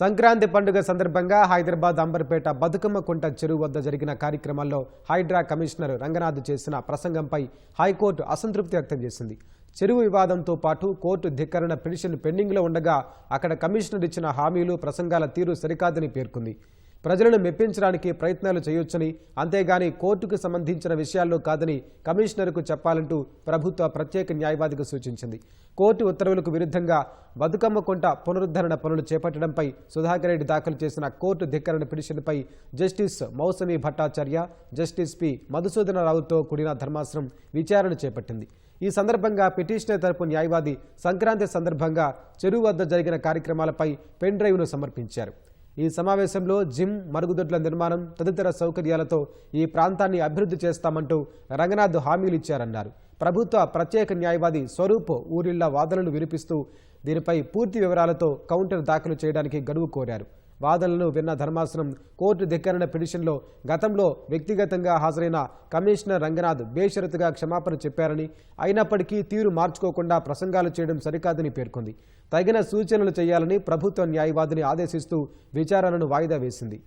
సంక్రాంతి పండుగ సందర్భంగా హైదరాబాద్ అంబర్పేట బతుకమ్మ కుంట చెరువు వద్ద జరిగిన కార్యక్రమంలో హైడ్రా కమిషనర్ రంగనాథ్ చేసిన ప్రసంగంపై హైకోర్టు అసంతృప్తి వ్యక్తం చేసింది. చెరువు వివాదంతో పాటు కోర్టు ధిక్కరణ పిటిషన్ పెండింగ్లో ఉండగా అక్కడ కమిషనర్ ఇచ్చిన హామీలు ప్రసంగాల తీరు సరికాదని పేర్కొంది. ప్రజలను మెప్పించడానికి ప్రయత్నాలు చేయొచ్చని అంతేగాని కోర్టుకు సంబంధించిన విషయాల్లో కాదని కమిషనర్కు చెప్పాలంటూ ప్రభుత్వ ప్రత్యేక న్యాయవాదికి సూచించింది. కోర్టు ఉత్తర్వులకు విరుద్ధంగా బతుకమ్మ కొంట పునరుద్ధరణ పనులు చేపట్టడంపై సుధాకర్ రెడ్డి దాఖలు చేసిన కోర్టు ధిక్కరణ పిటిషన్పై justice Mousami Bhattacharya justice P మధుసూదనరావుతో కూడిన ధర్మాసనం విచారణ చేపట్టింది. ఈ సందర్భంగా పిటిషనర్ తరపు న్యాయవాది సంక్రాంతి సందర్భంగా చెరువు వద్ద జరిగిన కార్యక్రమాలపై పెన్ డ్రైవ్ను సమర్పించారు. ఈ సమావేశంలో జిమ్ మరుగుదొడ్ల నిర్మాణం తదితర సౌకర్యాలతో ఈ ప్రాంతాన్ని అభివృద్ధి చేస్తామంటూ రంగనాథ్ హామీలు ఇచ్చారన్నారు. ప్రభుత్వ ప్రత్యేక న్యాయవాది స్వరూప్ ఊరిళ్ళ వాదనలు వినిపిస్తూ దీనిపై పూర్తి వివరాలతో కౌంటర్ దాఖలు చేయడానికి గడువు కోరారు. వాదనలను విన్న ధర్మాసనం కోర్టు ధిక్కరణ పిటిషన్లో గతంలో వ్యక్తిగతంగా హాజరైన కమిషనర్ రంగనాథ్ బేషరతుగా క్షమాపణ చెప్పారని అయినప్పటికీ తీరు మార్చుకోకుండా ప్రసంగాలు చేయడం సరికాదని పేర్కొంది. తగిన సూచనలు చేయాలని ప్రభుత్వ న్యాయవాదిని ఆదేశిస్తూ విచారణను వాయిదా వేసింది.